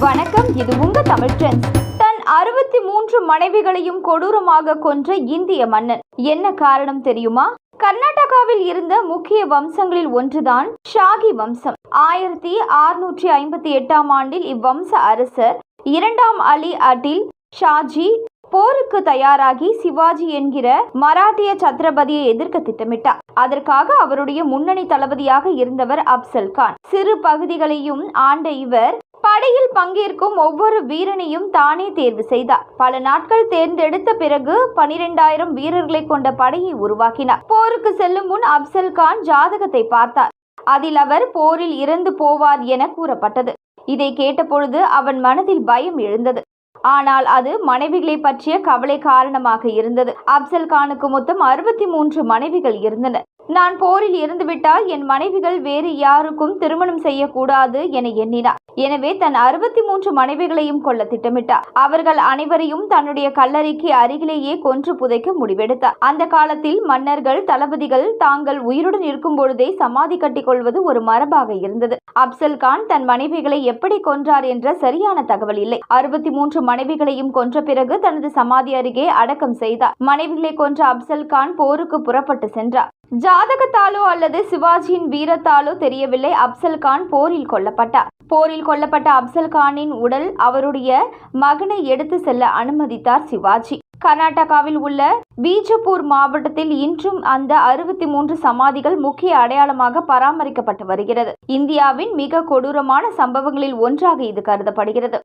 வணக்கம் இது உங்க தமிழ் ட்ரெண்ட்ஸ். தன் அறுபத்தி மூன்று மனைவிகளையும் கொடூரமாக கொன்ற இந்திய மன்னன். என்ன காரணம் தெரியுமா? கர்நாடகாவில் இருந்த முக்கிய வம்சங்களில் ஒன்றுதான் ஷாகி வம்சம். ஆயிரத்தி அறுநூற்றி ஐம்பத்தி எட்டாம் ஆண்டில் இவ்வம்ச அரசர் இரண்டாம் அலி அட்டில் ஷாஜி போருக்கு தயாராகி சிவாஜி என்கிற மராட்டிய சத்ரபதியை எதிர்க்க திட்டமிட்டார். அதற்காக அவருடைய முன்னணி தளபதியாக இருந்தவர் அப்சல் கான். சிறு பகுதிகளையும் ஆண்ட இவர் படையில் பங்கேற்கும் ஒவ்வொரு வீரனையும் தானே தேர்வு செய்தார். பல நாட்கள் தேர்ந்தெடுத்த பிறகு பனிரெண்டாயிரம் வீரர்களை கொண்ட படையை உருவாக்கினார். போருக்கு செல்லும் முன் அப்சல் கான் ஜாதகத்தை பார்த்தார். அதில் அவர் போரில் இறந்து போவார் என கூறப்பட்டது. இதை கேட்டபொழுது அவன் மனதில் பயம் எழுந்தது. ஆனால் அது மனைவிகளை பற்றிய கவலை காரணமாக இருந்தது. அப்சல் கானுக்கு மொத்தம் அறுபத்தி மூன்று மனைவிகள் இருந்தன. நான் போரில் இருந்துவிட்டால் என் மனைவிகள் வேறு யாருக்கும் திருமணம் செய்யக்கூடாது என எண்ணினார். எனவே தன் அறுபத்தி மூன்று மனைவிகளையும் கொல்ல திட்டமிட்டார். அவர்கள் அனைவரையும் தன்னுடைய கல்லறைக்கு அருகிலேயே கொன்று புதைக்க முடிவெடுத்தார். அந்த காலத்தில் மன்னர்கள் தளபதிகள் தாங்கள் உயிருடன் இருக்கும் பொழுதே சமாதி கட்டிக்கொள்வது ஒரு மரபாக இருந்தது. அப்சல் கான் தன் மனைவிகளை எப்படி கொன்றார் என்ற சரியான தகவல் இல்லை. அறுபத்தி மூன்று மனைவிகளையும் கொன்ற பிறகு தனது சமாதி அருகே அடக்கம் செய்தார். மனைவிகளை கொன்ற அப்சல் கான் போருக்கு புறப்பட்டு சென்றார். ஜாதகத்தாலோ அல்லது சிவாஜியின் வீரத்தாலோ தெரியவில்லை. அப்சல் கான் போரில் கொல்லப்பட்டார். போரில் கொல்லப்பட்ட அப்சல் கானின் உடல் அவருடைய மகனை எடுத்து செல்ல அனுமதித்தார் சிவாஜி. கர்நாடகாவில் உள்ள பீஜப்பூர் மாவட்டத்தில் இன்றும் அந்த அறுபத்தி மூன்று சமாதிகள் முக்கிய அடையாளமாக பராமரிக்கப்பட்டு வருகிறது. இந்தியாவின் மிக கொடூரமான சம்பவங்களில் ஒன்றாக இது கருதப்படுகிறது.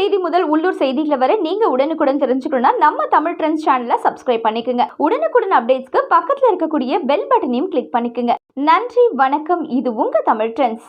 செய்தி முதல் உள்ளூர் செய்திகளை வரை நீங்க உடனுக்குடன் தெரிஞ்சுக்கணும்னா நம்ம தமிழ் ட்ரெண்ட்ஸ் சேனலை சப்ஸ்கிரைப் பண்ணிக்கோங்க. உடனுக்குடன் அப்டேட்ஸ்க்கு பக்கத்துல இருக்கக்கூடிய பெல் பட்டனையும் கிளிக் பண்ணிக்கோங்க. நன்றி வணக்கம். இது உங்க தமிழ் ட்ரெண்ட்ஸ்